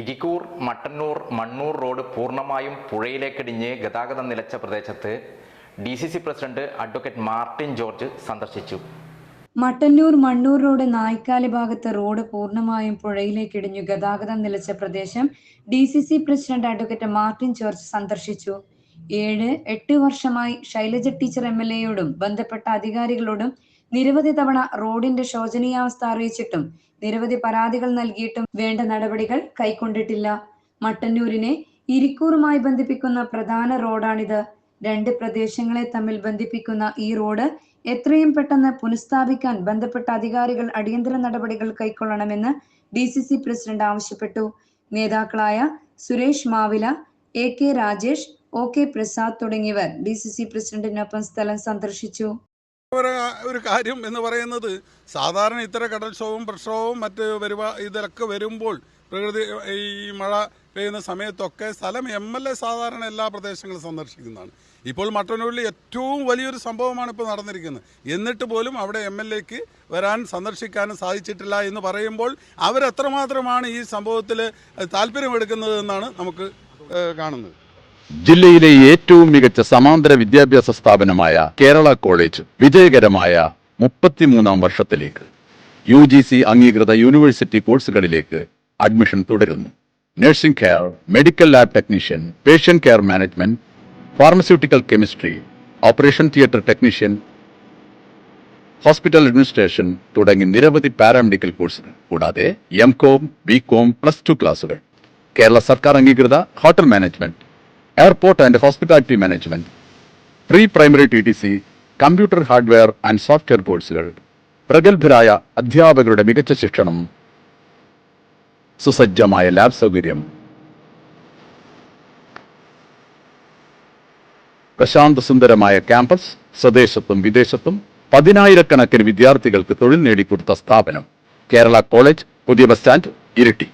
Irikkur Mattannur Mannur road പൂർണമായും പുഴയിലേക്കിടിഞ്ഞ് ഗതാഗതം നിലച്ച പ്രദേശത്ത് D C C president advocate Martin George സന്ദർശിച്ചു. മട്ടന്നൂർ മണ്ണൂർ റോഡ് നായ്ക്കാലി ഭാഗത്ത് റോഡ് പൂർണമായും പുഴയിലേക്കിടിഞ്ഞു ഗതാഗതം നിലച്ച പ്രദേശം D C C president advocate Martin George സന്ദർശിച്ചു. ഏഴ് എട്ട് വർഷമായി ശൈലജ ടീച്ചർ എം എൽ എയോടും ബന്ധപ്പെട്ട അധികാരികളോടും നിരവധി തവണ റോഡിന്റെ ശോചനീയാവസ്ഥ അറിയിച്ചിട്ടും നിരവധി പരാതികൾ നൽകിയിട്ടും വേണ്ട നടപടികൾ കൈക്കൊണ്ടിട്ടില്ല. മട്ടന്നൂരിനെ ഇരിക്കൂറുമായി ബന്ധിപ്പിക്കുന്ന പ്രധാന റോഡാണിത്. രണ്ട് പ്രദേശങ്ങളെ തമ്മിൽ ബന്ധിപ്പിക്കുന്ന ഈ റോഡ് എത്രയും പെട്ടെന്ന് പുനഃസ്ഥാപിക്കാൻ ബന്ധപ്പെട്ട അധികാരികൾ അടിയന്തര നടപടികൾ കൈക്കൊള്ളണമെന്ന് ഡി സി സി പ്രസിഡന്റ് ആവശ്യപ്പെട്ടു. നേതാക്കളായ Suresh Mavila A K Rajesh O K Prasad തുടങ്ങിയവർ ഡി സി സി പ്രസിഡന്റിനൊപ്പം സ്ഥലം സന്ദർശിച്ചു. ഒരു കാര്യം എന്ന് പറയുന്നത് സാധാരണ ഇത്തരം കടൽക്ഷോഭവും പ്രക്ഷോഭവും മറ്റ് വരുവാ ഇതിലൊക്കെ വരുമ്പോൾ പ്രകൃതി ഈ മഴ പെയ്യുന്ന സമയത്തൊക്കെ സ്ഥലം എം എൽ എ സാധാരണ എല്ലാ പ്രദേശങ്ങളും സന്ദർശിക്കുന്നതാണ്. ഇപ്പോൾ മട്ടന്നൂരിൽ ഏറ്റവും വലിയൊരു സംഭവമാണ് ഇപ്പോൾ നടന്നിരിക്കുന്നത്. എന്നിട്ട് പോലും അവിടെ എം എൽ എക്ക് വരാൻ സന്ദർശിക്കാനും സാധിച്ചിട്ടില്ല എന്ന് പറയുമ്പോൾ അവരെത്രമാത്രമാണ് ഈ സംഭവത്തിൽ താല്പര്യമെടുക്കുന്നത് എന്നാണ് നമുക്ക് കാണുന്നത്. ജില്ലയിലെ ഏറ്റവും മികച്ച സമാന്തര വിദ്യാഭ്യാസ സ്ഥാപനമായ കേരള കോളേജ് വിജയകരമായ മുപ്പത്തിമൂന്നാം വർഷത്തിലേക്ക് യു ജി സി അംഗീകൃത യൂണിവേഴ്സിറ്റി കോഴ്സുകളിലേക്ക് അഡ്മിഷൻ തുടരുന്നു. Nursing care medical lab technician patient care management pharmaceutical chemistry operation theatre technician hospital administration തുടങ്ങി നിരവധി പാരാമെഡിക്കൽ കോഴ്സുകൾ കൂടാതെ M com B com plus two ക്ലാസുകൾ കേരള സർക്കാർ അംഗീകൃത hotel management airport and hospitality management pre primary T T C computer hardware and software കോഴ്സുകൾ പ്രഗത്ഭരായ അധ്യാപകരുടെ മികച്ച ശിക്ഷണം സുസജ്ജമായ ലാബ് സൗകര്യം. പ്രശാന്ത സുന്ദരമായ ക്യാമ്പസ് സ്വദേശത്തും വിദേശത്തും പതിനായിരക്കണക്കിന് വിദ്യാർത്ഥികൾക്ക് തൊഴിൽ നേടിക്കൊടുത്ത സ്ഥാപനം കേരള കോളേജ് പുതിയ ബസ് സ്റ്റാൻഡ് ഇരിട്ടി.